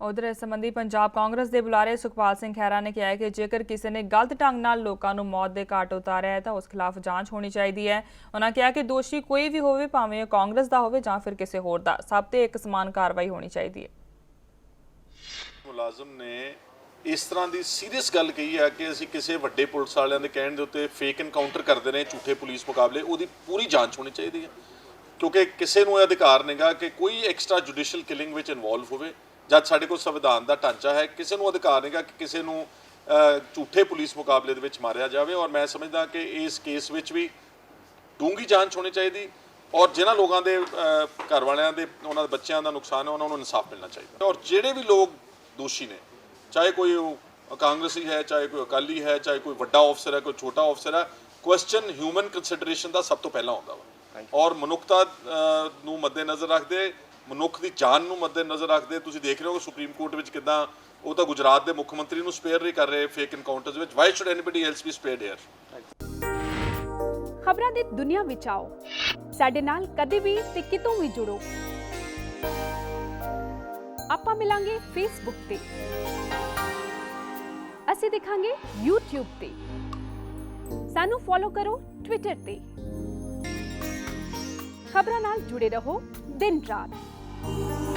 ਉਧਰ ਇਸ ਸੰਬੰਧੀ ਪੰਜਾਬ ਕਾਂਗਰਸ ਦੇ ਬੁਲਾਰੇ ਸੁਖਪਾਲ ਸਿੰਘ ਖਹਿਰਾ ਨੇ ਕਿਹਾ ਹੈ ਕਿ ਜੇਕਰ ਕਿਸੇ ਨੇ ਗਲਤ ਢੰਗ ਨਾਲ ਲੋਕਾਂ ਨੂੰ ਮੌਤ ਦੇ ਘਾਟ ਉਤਾਰਿਆ ਹੈ ਤਾਂ ਉਸ ਖਿਲਾਫ ਜਾਂਚ ਹੋਣੀ ਚਾਹੀਦੀ ਹੈ। ਉਹਨਾਂ ਕਿਹਾ ਕਿ ਦੋਸ਼ੀ ਕੋਈ ਵੀ ਹੋਵੇ, ਭਾਵੇਂ ਉਹ ਕਾਂਗਰਸ ਦਾ ਹੋਵੇ ਜਾਂ ਫਿਰ ਕਿਸੇ ਹੋਰ ਦਾ, ਸਭ ਤੇ ਇੱਕ ਸਮਾਨ ਕਾਰਵਾਈ ਹੋਣੀ ਚਾਹੀਦੀ ਹੈ। ਮੁਲਾਜ਼ਮ ਨੇ ਇਸ ਤਰ੍ਹਾਂ ਦੀ ਸੀਰੀਅਸ ਗੱਲ ਕਹੀ ਹੈ ਕਿ ਅਸੀਂ ਕਿਸੇ ਵੱਡੇ ਪੁਲਿਸ ਵਾਲਿਆਂ ਦੇ ਕਹਿਣ ਦੇ ਉੱਤੇ ਫੇਕ ਐਨਕਾਊਂਟਰ ਕਰਦੇ ਨੇ, ਝੂਠੇ ਪੁਲਿਸ ਮੁਕਾਬਲੇ, ਉਹਦੀ ਪੂਰੀ ਜਾਂਚ ਹੋਣੀ ਚਾਹੀਦੀ ਹੈ। ਕਿਉਂਕਿ ਕਿਸੇ ਨੂੰ ਇਹ ਅਧਿਕਾਰ ਨਹੀਂਗਾ ਕਿ ਕੋਈ ਐਕਸਟਰਾ ਜੁਡੀਸ਼ੀਅਲ ਕਿਲਿੰਗ ਵਿੱਚ ਇਨਵੋਲਵ ਹੋਵੇ। ਜਦ ਸਾਡੇ ਕੋਲ ਸੰਵਿਧਾਨ ਦਾ ਢਾਂਚਾ ਹੈ ਕਿਸੇ ਨੂੰ ਅਧਿਕਾਰ ਨਹੀਂਗਾ ਕਿ ਕਿਸੇ ਨੂੰ ਝੂਠੇ ਪੁਲਿਸ ਮੁਕਾਬਲੇ ਦੇ ਵਿੱਚ ਮਾਰਿਆ ਜਾਵੇ। ਔਰ ਮੈਂ ਸਮਝਦਾ ਕਿ ਇਸ ਕੇਸ ਵਿੱਚ ਵੀ ਡੂੰਗੀ ਜਾਂਚ ਹੋਣੀ ਚਾਹੀਦੀ ਔਰ ਜਿਨ੍ਹਾਂ ਲੋਕਾਂ ਦੇ ਘਰ ਵਾਲਿਆਂ ਦੇ ਉਹਨਾਂ ਦੇ ਬੱਚਿਆਂ ਦਾ ਨੁਕਸਾਨ ਹੈ ਉਹਨਾਂ ਨੂੰ ਇਨਸਾਫ ਮਿਲਣਾ ਚਾਹੀਦਾ ਔਰ ਜਿਹੜੇ ਵੀ ਲੋਕ ਦੋਸ਼ੀ ਨੇ ਚਾਹੇ ਕੋਈ ਉਹ ਕਾਂਗਰਸੀ ਹੈ ਚਾਹੇ ਕੋਈ ਅਕਾਲੀ ਹੈ ਚਾਹੇ ਕੋਈ ਵੱਡਾ ਅਫਸਰ ਹੈ ਕੋਈ ਛੋਟਾ ਅਫਸਰ ਹੈ ਕੁਐਸਚਨ ਹਿਊਮਨ ਕੰਸੀਡਰੇਸ਼ਨ ਦਾ ਸਭ ਤੋਂ ਪਹਿਲਾਂ ਆਉਂਦਾ ਵਾ। ਔਰ ਮਨੁੱਖਤਾ ਨੂੰ ਮੱਦੇਨਜ਼ਰ ਰੱਖਦੇ ਮਨੁੱਖ ਦੀ ਜਾਨ ਨੂੰ ਮੱਦੇਨਜ਼ਰ ਰੱਖਦੇ ਤੁਸੀਂ ਦੇਖ ਰਹੇ ਹੋ ਸੁਪਰੀਮ ਕੋਰਟ ਵਿੱਚ ਕਿਦਾਂ ਉਹ ਤਾਂ ਗੁਜਰਾਤ ਦੇ ਮੁੱਖ ਮੰਤਰੀ ਨੂੰ ਸਪੇਅਰ ਨਹੀਂ ਕਰ ਰਹੇ ਫੇਕ ਐਨਕਾਊਂਟਰਸ ਵਿੱਚ। Why should anybody else be spared here ਖਬਰਾਂ ਦੀ ਦੁਨੀਆ ਵਿੱਚ ਆਓ। ਸਾਡੇ ਨਾਲ ਕਦੇ ਵੀ ਤੇ ਕਿਤੋਂ ਵੀ ਜੁੜੋ। ਆਪਾਂ ਮਿਲਾਂਗੇ ਫੇਸਬੁੱਕ ਤੇ। ਅਸੀਂ ਦਿਖਾਂਗੇ YouTube ਤੇ। ਸਾਨੂੰ ਫੋਲੋ ਕਰੋ Twitter ਤੇ। ਖਬਰਾਂ ਨਾਲ ਜੁੜੇ ਰਹੋ ਦਿਨ ਰਾਤ। 嗯